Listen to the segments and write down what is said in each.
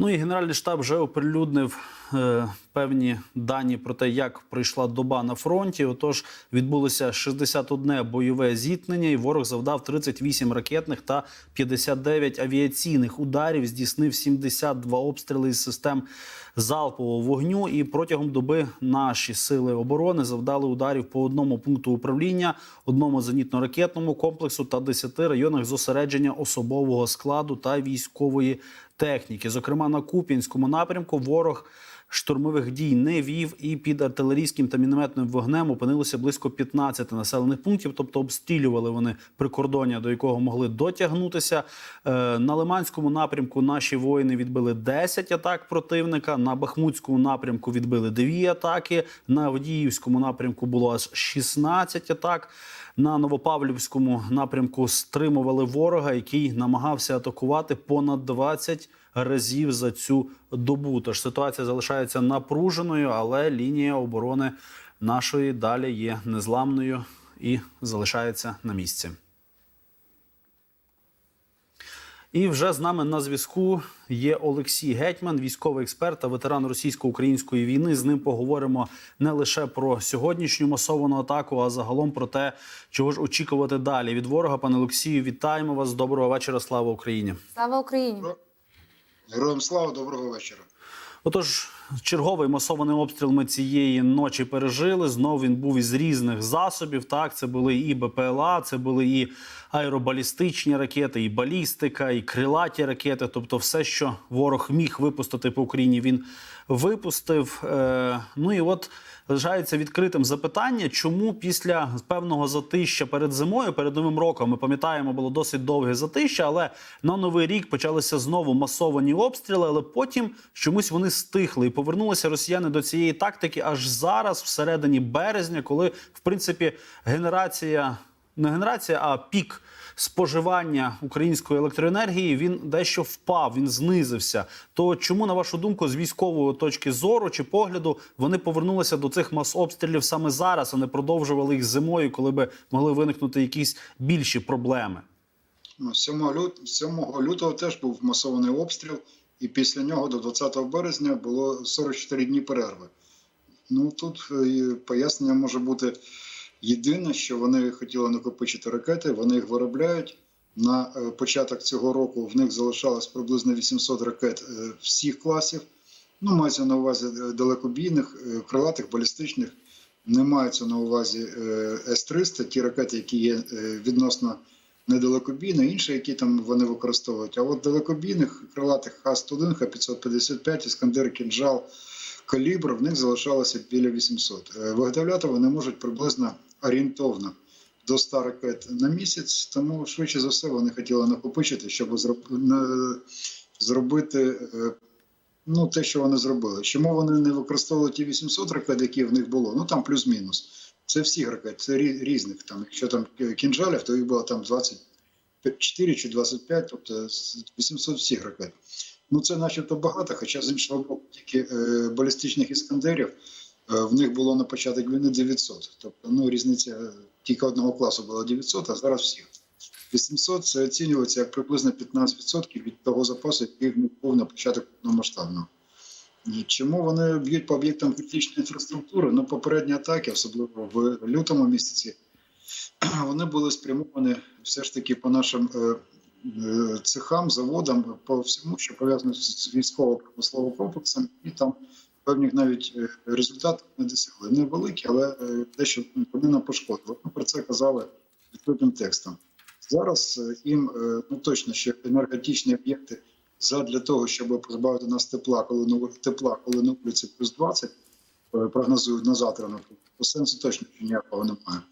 Ну і Генеральний штаб вже оприлюднив е, певні дані про те, як пройшла доба на фронті. Отож, відбулося 61 бойове зіткнення, і ворог завдав 38 ракетних та 59 авіаційних ударів. Здійснив 72 обстріли із систем залпового вогню. І протягом доби наші сили оборони завдали ударів по одному пункту управління, одному зенітно-ракетному комплексу та 10 районах зосередження особового складу та військової техніки. Зокрема, на Куп'янському напрямку ворог штурмових дій не вів, і під артилерійським та мінометним вогнем опинилося близько 15 населених пунктів, тобто обстрілювали вони прикордоння, до якого могли дотягнутися. Е, На Лиманському напрямку наші воїни відбили 10 атак противника. На Бахмутському напрямку відбили 2 атаки. На Авдіївському напрямку було аж 16 атак. На Новопавлівському напрямку стримували ворога, який намагався атакувати понад 20 разів за цю добу. Тож ситуація залишається напруженою, але лінія оборони нашої далі є незламною і залишається на місці. І вже з нами на зв'язку є Олексій Гетьман, військовий експерт та ветеран російсько-української війни. З ним поговоримо не лише про сьогоднішню масовану атаку, а загалом про те, чого ж очікувати далі від ворога. Пане Олексію, вітаємо вас. Доброго вечора. Слава Україні. Слава Україні! Героям слава, доброго вечора. Отож, черговий масований обстріл ми цієї ночі пережили. Знов він був із різних засобів. Так, це були і БПЛА, це були і аеробалістичні ракети, і балістика, і крилаті ракети. Тобто, все, що ворог міг випустити по Україні, він випустив. Е, ну і от лишається відкритим запитання, чому після певного затища перед зимою, перед новим роком, ми пам'ятаємо, було досить довге затища, але на новий рік почалися знову масовані обстріли. Але потім чомусь вони стихли і повернулися росіяни до цієї тактики аж зараз, всередині березня, коли в принципі генерація не генерація, а пік споживання української електроенергії він дещо впав, він знизився. То чому, на вашу думку, з військової точки зору чи погляду вони повернулися до цих мас-обстрілів саме зараз, а не продовжували їх зимою, коли би могли виникнути якісь більші проблеми? Ну, 7 лют- 7 лютого теж був масований обстріл, і після нього до 20 березня було 44 дні перерви. Ну тут е, пояснення може бути єдине, що вони хотіли накопичити ракети, вони їх виробляють. На е, початок цього року в них залишалось приблизно 800 ракет е, всіх класів. Ну, мається на увазі далекобійних, крилатих, балістичних. Не мається на увазі е, С-300, ті ракети, які є е, відносно недалекобійно, інші, які там вони використовують. А от далекобійних крилатих Х-101, Х-555, Іскандер, Кінжал, Калібр, в них залишалося біля 800. Е, Виготовляти вони можуть приблизно орієнтовно до 100 ракет на місяць, тому швидше за все вони хотіли накопичити, щоб зробити е, ну, те, що вони зробили. Чому вони не використовували ті 800 ракет, які в них було? Ну там плюс-мінус. Це всі ракети, це рі- різних. Там, якщо там кінжалів, то їх було там 24 чи 25, тобто з 800 всіх ракет. Ну це начебто багато, хоча з іншого боку, тільки е, балістичних іскандерів е, в них було на початок війни 900. Тобто, ну різниця е, тільки одного класу було 900, а зараз всіх. 800 це оцінюється як приблизно 15% від того запасу, який в них був на початок повномасштабного. Чому вони б'ють по об'єктам критичної інфраструктури? Ну, попередні атаки, особливо в лютому місяці, вони були спрямовані все ж таки по нашим е, е, цехам, заводам, по всьому, що пов'язано з військово-промисловим комплексом, і там певних навіть е, результатів не досягли. Невеликі, але дещо вони нам пошкодили. Ми про це казали відкритим текстом. Зараз їм ну точно що енергетичні об'єкти задля того, щоб позбавити нас тепла, коли на тепла, коли на вулиці плюс 20, е, прогнозують на завтра, наприклад, то сенсу точно ніякого немає.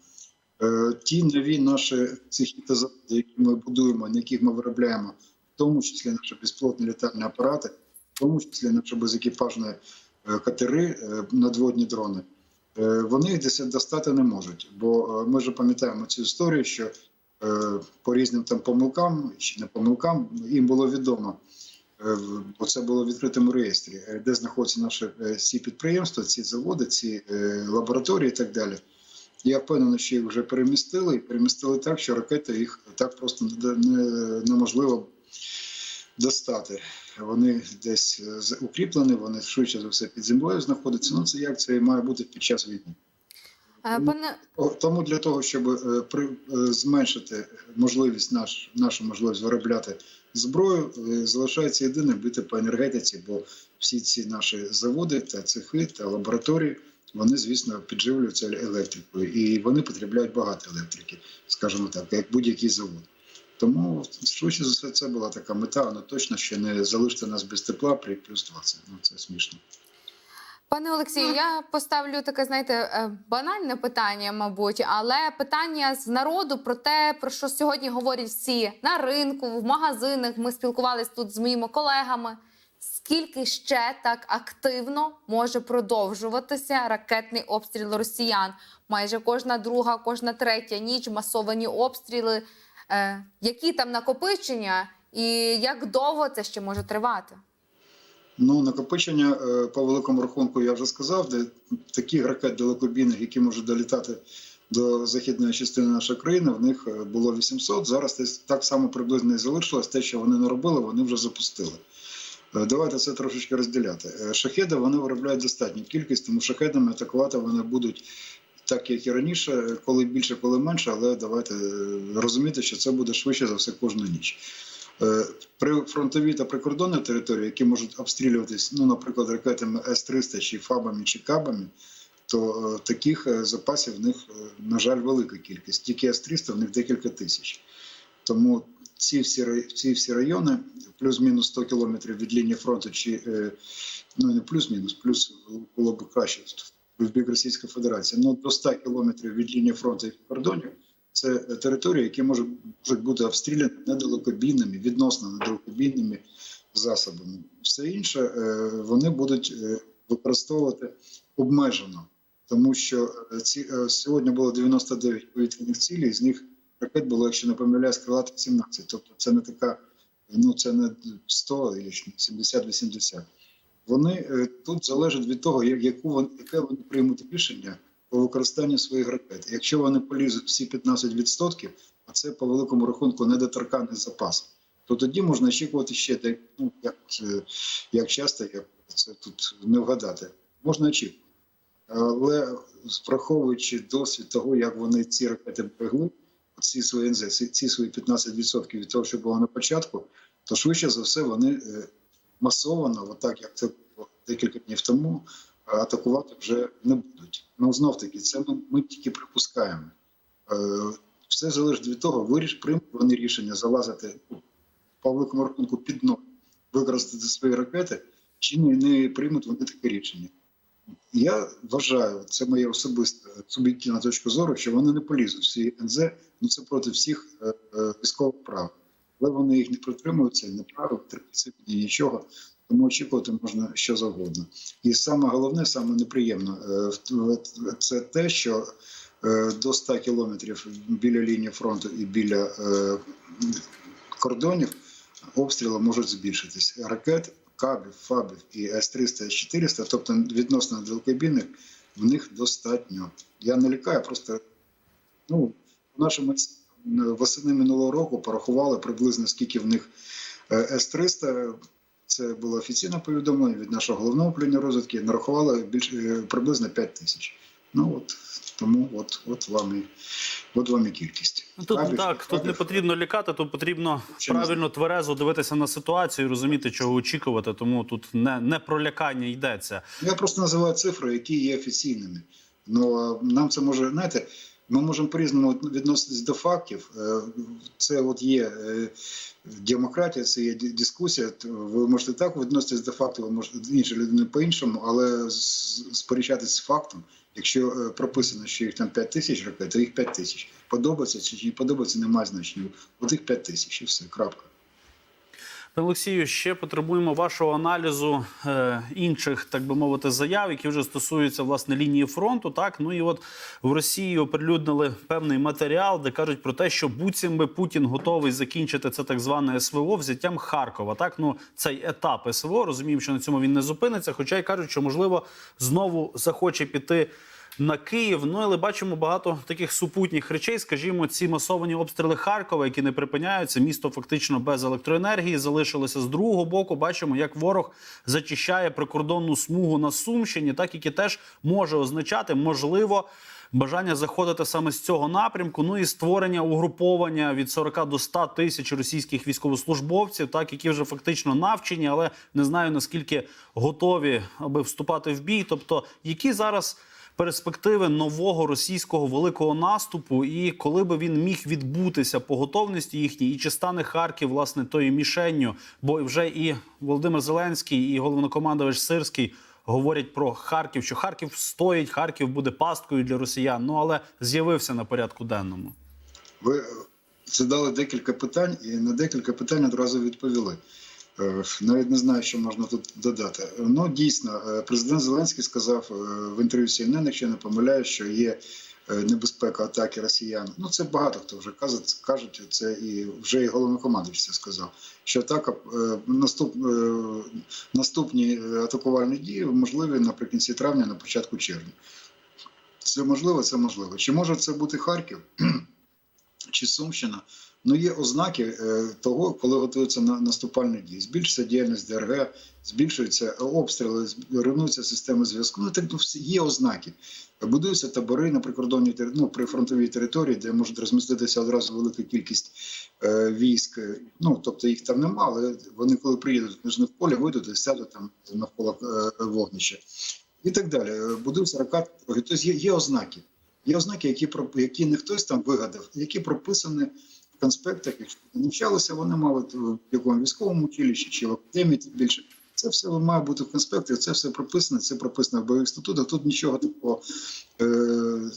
Е, Ті нові наші цехи та заводи, які ми будуємо, на яких ми виробляємо, в тому числі наші безпілотні літальні апарати, в тому числі наші безекіпажні е, катери, надводні дрони, вони їх десь достати не можуть. Бо ми ж пам'ятаємо цю історію, що по різним там помилкам чи не помилкам їм було відомо. Е, Бо це було в відкритому реєстрі, е, де знаходяться наші е, ці підприємства, ці заводи, ці лабораторії і так далі. Я впевнений, що їх вже перемістили і перемістили так, що ракети їх так просто не- не- неможливо достати. Вони десь укріплені, вони швидше за все під землею знаходяться. Ну це як це має бути під час війни. Пане Тому для того, щоб зменшити можливість наш, нашу можливість виробляти зброю, е, залишається єдине бити по енергетиці, бо всі ці наші заводи та цехи та лабораторії. Вони, звісно, підживлюються електрикою, і вони потребляють багато електрики, скажімо так, як будь-який завод. Тому швидше за все це була така мета, але точно ще не залишити нас без тепла при плюс 20. Ну це смішно. Пане Олексію, я поставлю таке, знаєте, е, банальне питання, мабуть, але питання з народу про те, про що сьогодні говорять всі на ринку, в магазинах. Ми спілкувалися тут з моїми колегами. Скільки ще так активно може продовжуватися ракетний обстріл росіян? Майже кожна друга, кожна третя ніч масовані обстріли. Е, які там накопичення, і як довго це ще може тривати? Ну, накопичення е, по великому рахунку я вже сказав, де таких ракет далекобійних, які можуть долітати до західної частини нашої країни, в них е, було 800. Зараз так само приблизно і залишилось. Те, що вони не робили, вони вже запустили. Е, Давайте це трошечки розділяти. Шахеди вони виробляють достатню кількість, тому шахедами атакувати вони будуть так, як і раніше, коли більше, коли менше, але давайте розуміти, що це буде швидше за все кожну ніч. Е, При фронтовій та прикордонній території, які можуть обстрілюватись, ну, наприклад, ракетами С-300 чи ФАБами чи КАБами, то е, таких е, запасів в них, на жаль, велика кількість. Тільки С-300 в них декілька тисяч. Тому ці всі, ці всі райони, плюс-мінус 100 кілометрів від лінії фронту, чи ну не плюс-мінус, плюс було б краще в бік Російської Федерації, ну до 100 кілометрів від лінії фронту і кордонів. Це території, які можуть, бути обстріляні недалекобійними, відносно недалекобійними засобами. Все інше е, вони будуть е, використовувати обмежено, тому що е, ці сьогодні було 99 повітряних цілей, з них ракет було, якщо не помиляюсь, крилатих 17. Тобто це не така, ну це не 100 чи 70-80. Вони тут залежать від того, яку вони, яке вони приймуть рішення по використанню своїх ракет. Якщо вони полізуть всі 15%, а це по великому рахунку недоторканий запас, то тоді можна очікувати ще ну, як, е, як часто, як це тут не вгадати. Можна очікувати. Але враховуючи досвід того, як вони ці ракети берегли, ці свої НЗ, ці, свої 15% від того, що було на початку, то швидше за все вони е, масово, отак як це було декілька днів тому, атакувати вже не будуть. Ну знов таки, це ми, ми тільки припускаємо. Е, Все залежить від того, виріш приймуть вони рішення залазити ну, по великому рахунку під дно, використати свої ракети, чи не, не приймуть вони таке рішення. Я вважаю, це моя особиста суб'єктивна точка зору, що вони не полізуть всі НЗ, ну це проти всіх е, е, військових прав. Але вони їх не притримуються, не правил, ні нічого. Тому очікувати можна що завгодно. І саме головне, саме е, в- це те, що е, до 100 кілометрів біля лінії фронту і біля е, кордонів обстріли можуть збільшитись. Ракет, кабів, фабів і С-300, С-400, тобто відносно далекобійних, в них достатньо. Я не лікаю, просто ну, в нашому восени минулого року порахували приблизно скільки в них е, С-300. Це було офіційне повідомлення від нашого головного управління розвідки. Нарахували більш е, приблизно 5 тисяч. Ну от тому, от, от вам і от вам і кількість. Ну, Тут Фабів, так, тут не потрібно лякати, тут потрібно Чи не правильно тверезо дивитися на ситуацію, і розуміти, чого очікувати. Тому тут не, не про лякання йдеться. Я просто називаю цифри, які є офіційними. Ну нам це може, знаєте, ми можемо по-різному відноситись до фактів. Е, Це от є е, демократія, це є дискусія. Ви можете так відноситись до факту, ви можете інші людини по-іншому, але сперечатись з фактом, якщо е, прописано, що їх там 5 тисяч ракет, то їх 5 тисяч. Подобається чи не подобається, немає значення. От їх 5 тисяч і все, крапка. Олексію, ще потребуємо вашого аналізу е, інших, так би мовити, заяв, які вже стосуються власне лінії фронту. Так ну і от в Росії оприлюднили певний матеріал, де кажуть про те, що буцім би Путін готовий закінчити це так зване СВО взяттям Харкова. Так, ну цей етап СВО розуміємо, що на цьому він не зупиниться. Хоча й кажуть, що можливо знову захоче піти на Київ. Ну але бачимо багато таких супутніх речей. Скажімо, ці масовані обстріли Харкова, які не припиняються. Місто фактично без електроенергії залишилося з другого боку. Бачимо, як ворог зачищає прикордонну смугу на Сумщині, так яке теж може означати можливо. Бажання заходити саме з цього напрямку, ну і створення угруповання від 40 до 100 тисяч російських військовослужбовців, так які вже фактично навчені, але не знаю наскільки готові, аби вступати в бій. Тобто, які зараз перспективи нового російського великого наступу, і коли би він міг відбутися по готовності їхній, і чи стане Харків власне тою мішенню? Бо вже і Володимир Зеленський, і головнокомандувач Сирський говорять про Харків, що Харків стоїть, Харків буде пасткою для росіян. Ну але з'явився на порядку денному. Ви задали декілька питань, і на декілька питань одразу відповіли. Е, Навіть не знаю, що можна тут додати. Ну, дійсно, е, президент Зеленський сказав е, в інтерв'ю CNN, якщо я не помиляю, що є небезпека атаки росіян. Ну, це багато хто вже кажуть, кажуть це і вже і головнокомандуючий це сказав. Що атака наступ, наступні атакувальні дії можливі наприкінці травня, на початку червня. Це можливо, це можливо. Чи може це бути Харків? чи Сумщина. Ну, є ознаки е, того, коли готуються на наступальні дії. Збільшується діяльність ДРГ, збільшуються обстріли, руйнуються системи зв'язку. Ну, так ну, є ознаки. Будуються табори на прикордонній ну, прифронтовій території, де можуть розміститися одразу велика кількість е, військ. Ну, тобто їх там нема, але вони, коли приїдуть, вони ж не в полі, вийдуть і сядуть там навколо е, вогнища. І так далі. Е, Будуються ракети. Тобто є, є ознаки. Є ознаки, які, які не хтось там вигадав, які прописані конспектах, якщо навчалися, вони мали в якому військовому училищі чи в академії тим більше. Це все має бути в конспектах, це все прописано, це прописано в бойових статутах. Тут нічого такого е,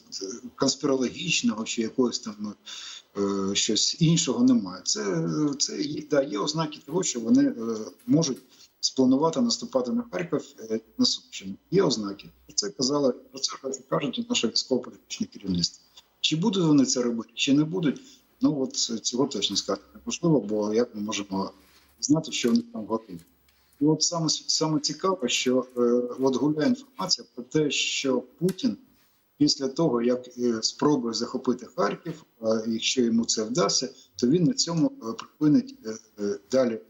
конспірологічного чи якогось там е, щось іншого немає. Це, це да, є ознаки того, що вони е, можуть спланувати наступати на Харків е, на Сумщину. Є ознаки. Про це казали, про це кажуть наше військово-політичне керівництво. Чи будуть вони це робити, чи не будуть, ну от цього точно сказати неможливо, бо як ми можемо знати, що вони там готові. І от саме, саме цікаве, що е, от гуляє інформація про те, що Путін після того, як е, спробує захопити Харків, а якщо йому це вдасться, то він на цьому е, припинить е, е, далі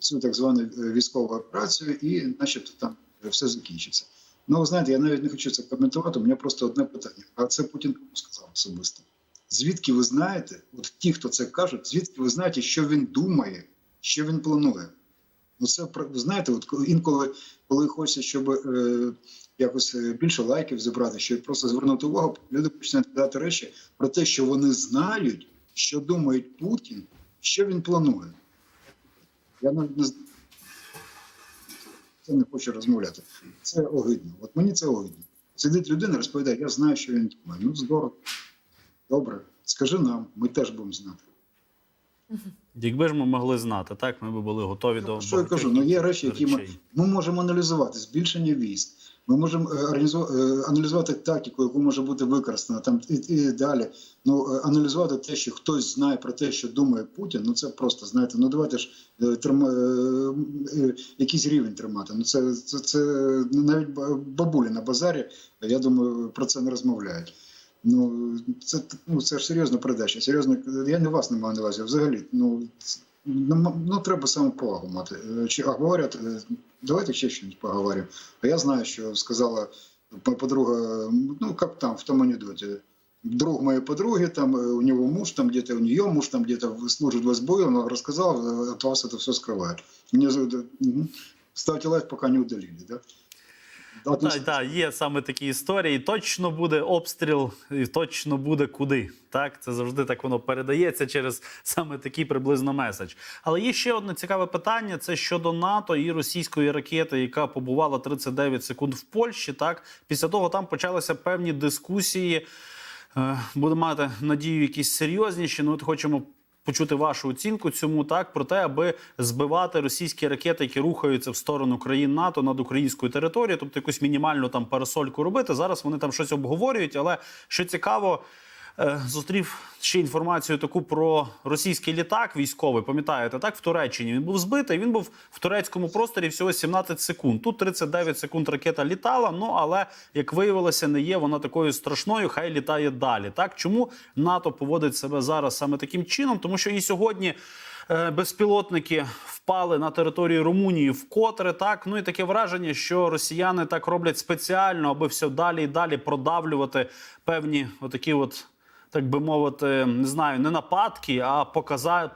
цю так звану е, військову операцію, і начебто там е, все закінчиться. Ну, ви знаєте, я навіть не хочу це коментувати. У мене просто одне питання. А це Путін кому сказав особисто. Звідки ви знаєте, от ті, хто це кажуть, звідки ви знаєте, що він думає, що він планує? Ну, це ви знаєте, от інколи, коли хочеться, щоб е, якось е, більше лайків зібрати, щоб просто звернути увагу, люди починають казати речі про те, що вони знають, що думає Путін, що він планує. Я не. Це не хочу розмовляти. Це огидно. От мені це огидно. Сидить людина, розповідає, я знаю, що він думає. Ну, здорово. Добре. Скажи нам, ми теж будемо знати. Якби ж ми могли знати, так ми би були готові до Що я кажу? Ну є речі, які ми, ми можемо аналізувати збільшення військ. Ми можемо е, е, аналізувати тактику, яку може бути використана там і, і далі. Ну е, аналізувати те, що хтось знає про те, що думає Путін. Ну це просто знаєте. Ну давайте ж трима, якийсь рівень тримати. Ну це, це, це навіть бабулі на базарі. Я думаю, про це не розмовляють. Ну це ну це ж серйозна передача. Серйозно, я не вас не маю на увазі. а Взагалі, ну ц- ну, ну треба самоповагу мати. Е, Чи а говорять, е, давайте ще щось поговоримо. А я знаю, що сказала по- подруга, ну як там в тому анекдоті. Друг моей подруги, там э, у него муж, там где-то у нее муж, там где-то служит в СБУ, он рассказал, э, от вас это все скрывает. Мне зовут, э, мгм. ставьте лайк, пока не удалили, да? Да, Так, так, є саме такі історії. Точно буде обстріл, і точно буде куди. Так, це завжди так воно передається через саме такий приблизно меседж. Але є ще одне цікаве питання: це щодо НАТО і російської ракети, яка побувала 39 секунд в Польщі. Так, після того там почалися певні дискусії. Е, Будемо мати надію, якісь серйозніші. Ну, от хочемо почути вашу оцінку цьому так про те, аби збивати російські ракети, які рухаються в сторону країн НАТО над українською територією, тобто якусь мінімальну там парасольку робити. Зараз вони там щось обговорюють, але що цікаво. Е, Зустрів ще інформацію таку про російський літак військовий. Пам'ятаєте, так в Туреччині він був збитий. Він був в турецькому просторі всього 17 секунд. Тут 39 секунд ракета літала. Ну але як виявилося, не є вона такою страшною. Хай літає далі. Так чому НАТО поводить себе зараз саме таким чином? Тому що і сьогодні. е, Безпілотники впали на територію Румунії вкотре так. Ну і таке враження, що росіяни так роблять спеціально, аби все далі і далі продавлювати певні отакі, от так би мовити, не знаю, не нападки, а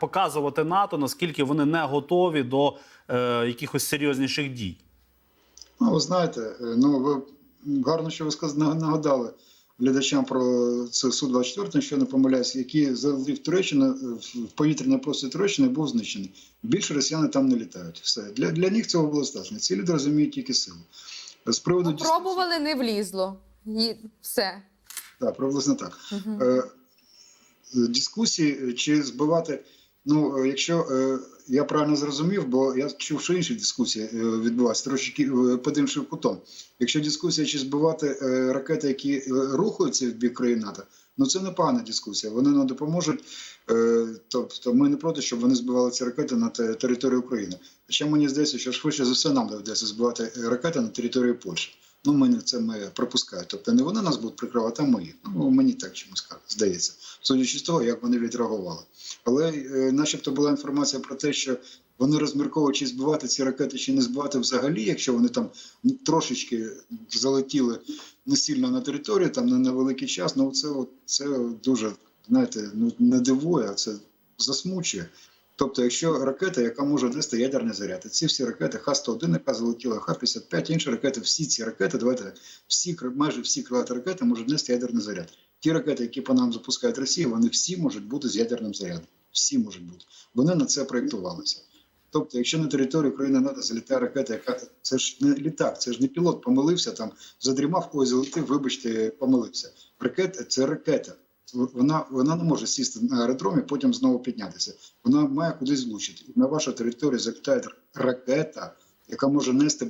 показувати НАТО, наскільки вони не готові до е, якихось серйозніших дій. Ну, ви знаєте, е, ну ви гарно, що ви нагадали глядачам про це Су-24, що не помиляюсь, який залетів Туреччину е, в повітряний простір Туреччини був знищений. Більше росіяни там не літають. Все для, для них цього було достатньо. Ці люди розуміють тільки силу. З приводу Пробували, не влізло. І все. Так, приблизно так. Е, дискусії, е, чи збивати. Ну, якщо е, я правильно зрозумів, бо я чув, що інші дискусії е, відбуваються трошки під іншим кутом. Якщо дискусія, чи збивати е, ракети, які рухаються в бік країн НАТО, ну це непогана дискусія. Вони нам допоможуть. Е, тобто ми не проти, щоб вони збивали ці ракети на те- території України. Хоча мені здається, що швидше за все нам доведеться збивати ракети на території Польщі. Ну, мене це ми припускаю. Тобто не вони нас будуть прикривати, а ми. Ну мені так чомусь здається, судячи з того, як вони відреагували. Але е, начебто була інформація про те, що вони розмірковують, чи збивати ці ракети, чи не збивати взагалі, якщо вони там трошечки залетіли не сильно на територію, там не на великий час. Ну це це дуже знаєте, ну не дивує, а це засмучує. Тобто, якщо ракета, яка може нести ядерний заряд, ці всі ракети Х-101, яка залетіла, Х-55, інші ракети, всі ці ракети, давайте всі майже всі крилаті ракети можуть нести ядерний заряд. Ті ракети, які по нам запускають Росія, вони всі можуть бути з ядерним зарядом. Всі можуть бути. Вони на це проєктувалися. Тобто, якщо на територію України НАТО залітає ракета, яка це ж не літак, це ж не пілот помилився, там задрімав, ой, залетив, вибачте, помилився. Ракета це ракета. Вона, вона не може сісти на аеродромі, потім знову піднятися. Вона має кудись влучити. На вашу територію залітає ракета, яка може нести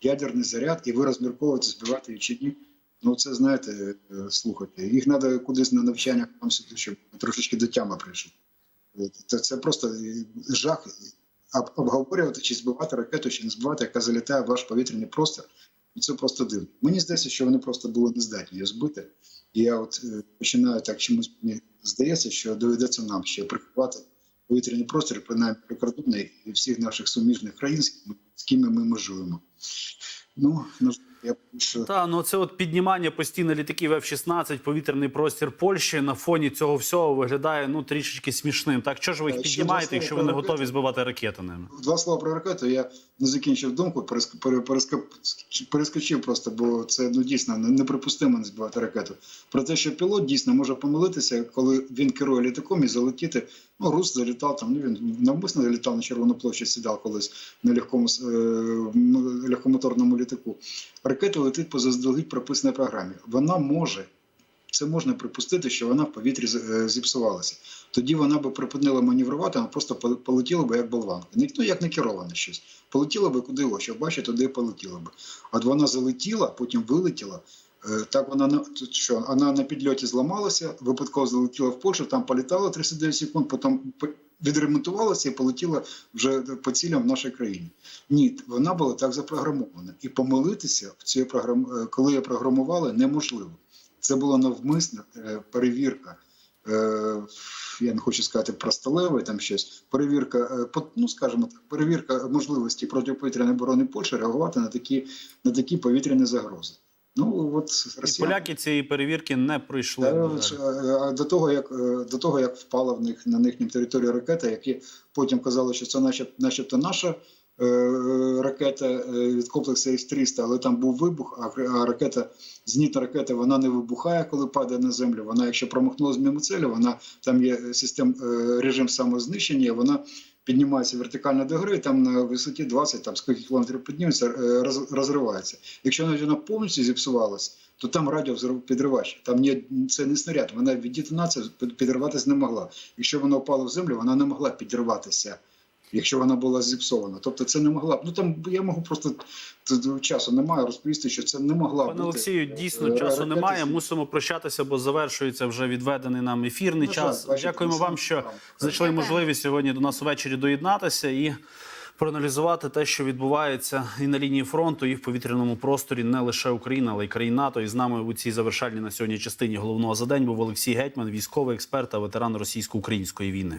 ядерний заряд, і ви розмірковуєте, збивати її чи ні. Ну, це знаєте, е, слухайте. Їх треба кудись на навчання, щоб трошечки до тями прийшли. Це, це просто е, жах. Обговорювати, чи збивати ракету, чи не збивати, яка залітає в ваш повітряний простір. Це просто дивно. Мені здається, що вони просто були не здатні її збити. І я от е, починаю так чомусь мені здається, що доведеться нам ще прикривати повітряний простір, принаймні прикордонний і всіх наших суміжних країн, з ким- ми межуємо. Ну, я що Та ну це от піднімання постійно літаків F-16, повітряний простір Польщі на фоні цього всього виглядає ну трішечки смішним. Так що ж ви їх Е, піднімаєте, якщо ви не готові збивати ракети ними? Два слова про ракету. Я не закінчив думку, переск- перескочив просто, бо це ну дійсно неприпустимо не збивати ракету. Про те, що пілот дійсно може помилитися, коли він керує літаком і залетіти. Ну, Рус залітав там. Ну він навмисно залітав на червону площу, сідав колись на легкому е, легкомоторному літаку. Ракета летить по заздалегідь прописаній програмі. Вона може. Це можна припустити, що вона в повітрі е, зіпсувалася. Тоді вона би припинила маневрувати, вона просто пол- полетіла би як болванка. Ніхто як не кероване щось. Полетіла би куди що бачить, туди полетіла би. От вона залетіла, потім вилетіла. Е, Так вона на що вона на підльоті зламалася, випадково залетіла в Польщу, там політала 39 секунд, потім по- відремонтувалася і полетіла вже по цілям в нашій країні. Ні, вона була так запрограмована. І помилитися в цій програм... е, коли її програмували, неможливо. Це була навмисна е, перевірка. Е, я не хочу сказати про сталевий там щось. Перевірка, е, ну скажімо так, перевірка можливості протиповітряної оборони Польщі реагувати на такі, на такі повітряні загрози. Ну от І поляки цієї перевірки не пройшли. До того, як до того, як впала в них на їхній території ракета, які потім казали, що це начеб, начебто наша ракета е, від комплексу С-300, але там був вибух, а, ракета, зенітна ракета, вона не вибухає, коли падає на землю. Вона, якщо промахнулася мимо цілі, вона там є систем е, режим самознищення, вона піднімається вертикально до гри, там на висоті 20, там скільки кілометрів підніметься, е, роз, розривається. Якщо вона повністю зіпсувалась, то там радіопідривач. Там ні, це не снаряд. Вона від детонації під- підірватися не могла. Якщо вона впала в землю, вона не могла підірватися. Якщо вона була зіпсована. Тобто це не могла б. Ну там я можу просто часу немає розповісти, що це не могла Пане бути. Олексію, дійсно е, часу ракета немає. Мусимо прощатися, бо завершується вже відведений нам ефірний На час. жаль, Дякуємо вам, що знайшли Дякую. можливість сьогодні до нас ввечері доєднатися і проаналізувати те, що відбувається і на лінії фронту, і в повітряному просторі не лише Україна, але й країн НАТО. І з нами у цій завершальній на сьогодні частині головного за день був Олексій Гетьман, військовий експерт та ветеран російсько-української війни.